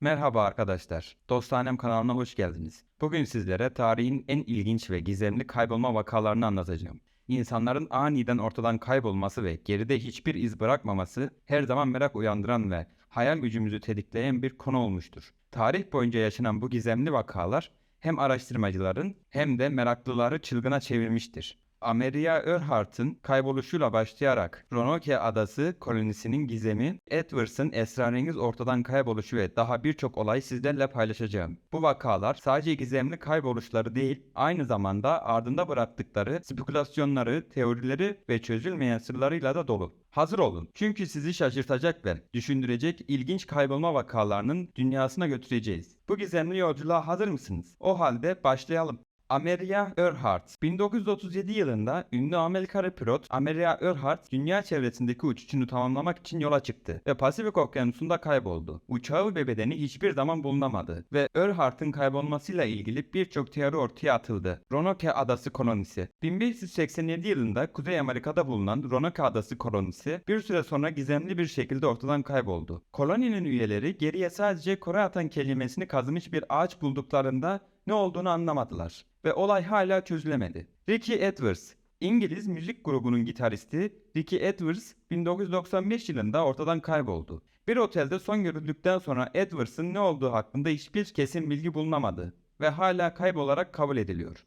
Merhaba arkadaşlar. Dostanem kanalına hoş geldiniz. Bugün sizlere tarihin en ilginç ve gizemli kaybolma vakalarını anlatacağım. İnsanların aniden ortadan kaybolması ve geride hiçbir iz bırakmaması her zaman merak uyandıran ve hayal gücümüzü tetikleyen bir konu olmuştur. Tarih boyunca yaşanan bu gizemli vakalar hem araştırmacıların hem de meraklıları çılgına çevirmiştir. Ameria Earhart'ın kayboluşuyla başlayarak Roanoke Adası kolonisinin gizemi, Edwards'ın esrarengiz ortadan kayboluşu ve daha birçok olay sizlerle paylaşacağım. Bu vakalar sadece gizemli kayboluşları değil, aynı zamanda ardında bıraktıkları spekülasyonları, teorileri ve çözülmeyen sırlarıyla da dolu. Hazır olun. Çünkü sizi şaşırtacak ve düşündürecek ilginç kaybolma vakalarının dünyasına götüreceğiz. Bu gizemli yolculuğa hazır mısınız? O halde başlayalım. Amelia Earhart 1937 yılında ünlü Amerikalı pilot Amelia Earhart dünya çevresindeki uçuşunu tamamlamak için yola çıktı ve Pasifik Okyanusu'nda kayboldu. Uçağı ve bedeni hiçbir zaman bulunamadı ve Earhart'ın kaybolmasıyla ilgili birçok teori ortaya atıldı. Roanoke Adası kolonisi 1587 yılında Kuzey Amerika'da bulunan Roanoke Adası kolonisi bir süre sonra gizemli bir şekilde ortadan kayboldu. Koloninin üyeleri geriye sadece Kore atan kelimesini kazımış bir ağaç bulduklarında ne olduğunu anlamadılar ve olay hala çözülemedi. Ricky Edwards İngiliz müzik grubunun gitaristi Ricky Edwards 1995 yılında ortadan kayboldu. Bir otelde son görüldükten sonra Edwards'ın ne olduğu hakkında hiçbir kesin bilgi bulunamadı ve hala kaybolarak kabul ediliyor.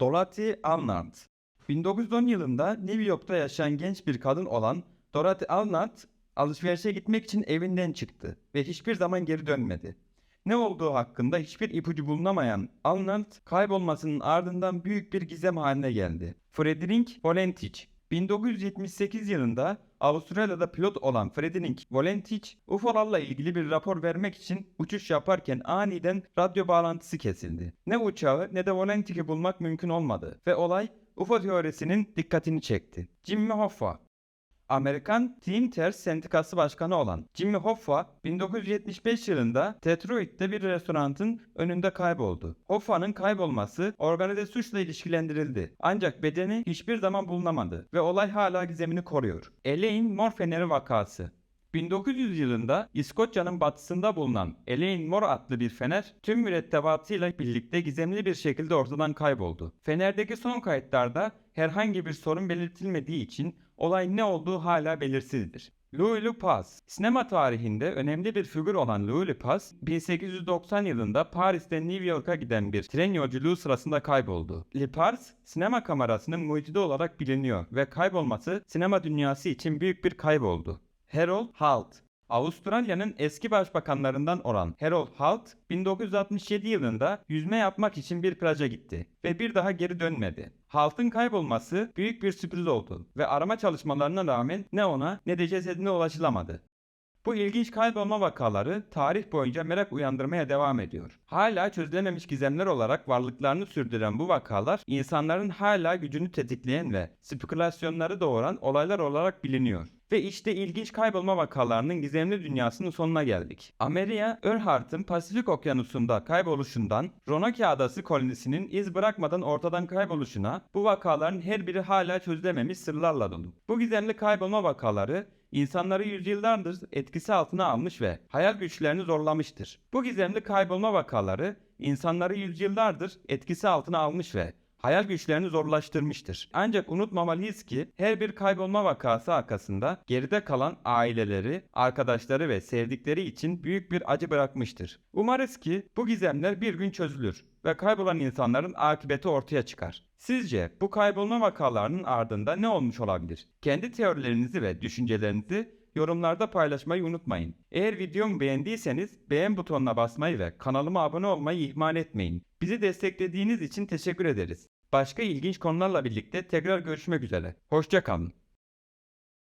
Dorothy Alnard 1910 yılında New York'ta yaşayan genç bir kadın olan Dorothy Alnard alışverişe gitmek için evinden çıktı ve hiçbir zaman geri dönmedi. Ne olduğu hakkında hiçbir ipucu bulunamayan Alnard kaybolmasının ardından büyük bir gizem haline geldi. Frederick Volentich 1978 yılında Avustralya'da pilot olan Frederick Volentich UFO'larla ilgili bir rapor vermek için uçuş yaparken aniden radyo bağlantısı kesildi. Ne uçağı ne de Volentich'i bulmak mümkün olmadı ve olay UFO teorisinin dikkatini çekti. Jimmy Hoffa Amerikan Teen Ters Sendikası Başkanı olan Jimmy Hoffa 1975 yılında Detroit'te bir restoranın önünde kayboldu. Hoffa'nın kaybolması organize suçla ilişkilendirildi. Ancak bedeni hiçbir zaman bulunamadı ve olay hala gizemini koruyor. Elaine Moore Feneri vakası 1900 yılında İskoçya'nın batısında bulunan Elaine Moore adlı bir fener tüm mürettebatıyla birlikte gizemli bir şekilde ortadan kayboldu. Fenerdeki son kayıtlarda herhangi bir sorun belirtilmediği için olay ne olduğu hala belirsizdir. Louis Lupaz Sinema tarihinde önemli bir figür olan Louis Lupaz, 1890 yılında Paris'ten New York'a giden bir tren yolculuğu sırasında kayboldu. Lupaz, sinema kamerasının mucidi olarak biliniyor ve kaybolması sinema dünyası için büyük bir kayboldu. Harold Holt Avustralya'nın eski başbakanlarından olan Harold Holt 1967 yılında yüzme yapmak için bir plaja gitti ve bir daha geri dönmedi. Holt'ın kaybolması büyük bir sürpriz oldu ve arama çalışmalarına rağmen ne ona ne de cesedine ulaşılamadı. Bu ilginç kaybolma vakaları tarih boyunca merak uyandırmaya devam ediyor. Hala çözülememiş gizemler olarak varlıklarını sürdüren bu vakalar insanların hala gücünü tetikleyen ve spekülasyonları doğuran olaylar olarak biliniyor. Ve işte ilginç kaybolma vakalarının gizemli dünyasının sonuna geldik. Amelia Earhart'ın Pasifik Okyanusu'nda kayboluşundan Roanoke Adası kolonisinin iz bırakmadan ortadan kayboluşuna bu vakaların her biri hala çözülememiş sırlarla dolu. Bu gizemli kaybolma vakaları insanları yüzyıllardır etkisi altına almış ve hayal güçlerini zorlamıştır. Bu gizemli kaybolma vakaları insanları yüzyıllardır etkisi altına almış ve hayal güçlerini zorlaştırmıştır. Ancak unutmamalıyız ki her bir kaybolma vakası arkasında geride kalan aileleri, arkadaşları ve sevdikleri için büyük bir acı bırakmıştır. Umarız ki bu gizemler bir gün çözülür ve kaybolan insanların akıbeti ortaya çıkar. Sizce bu kaybolma vakalarının ardında ne olmuş olabilir? Kendi teorilerinizi ve düşüncelerinizi yorumlarda paylaşmayı unutmayın. Eğer videomu beğendiyseniz beğen butonuna basmayı ve kanalıma abone olmayı ihmal etmeyin. Bizi desteklediğiniz için teşekkür ederiz. Başka ilginç konularla birlikte tekrar görüşmek üzere. Hoşçakalın.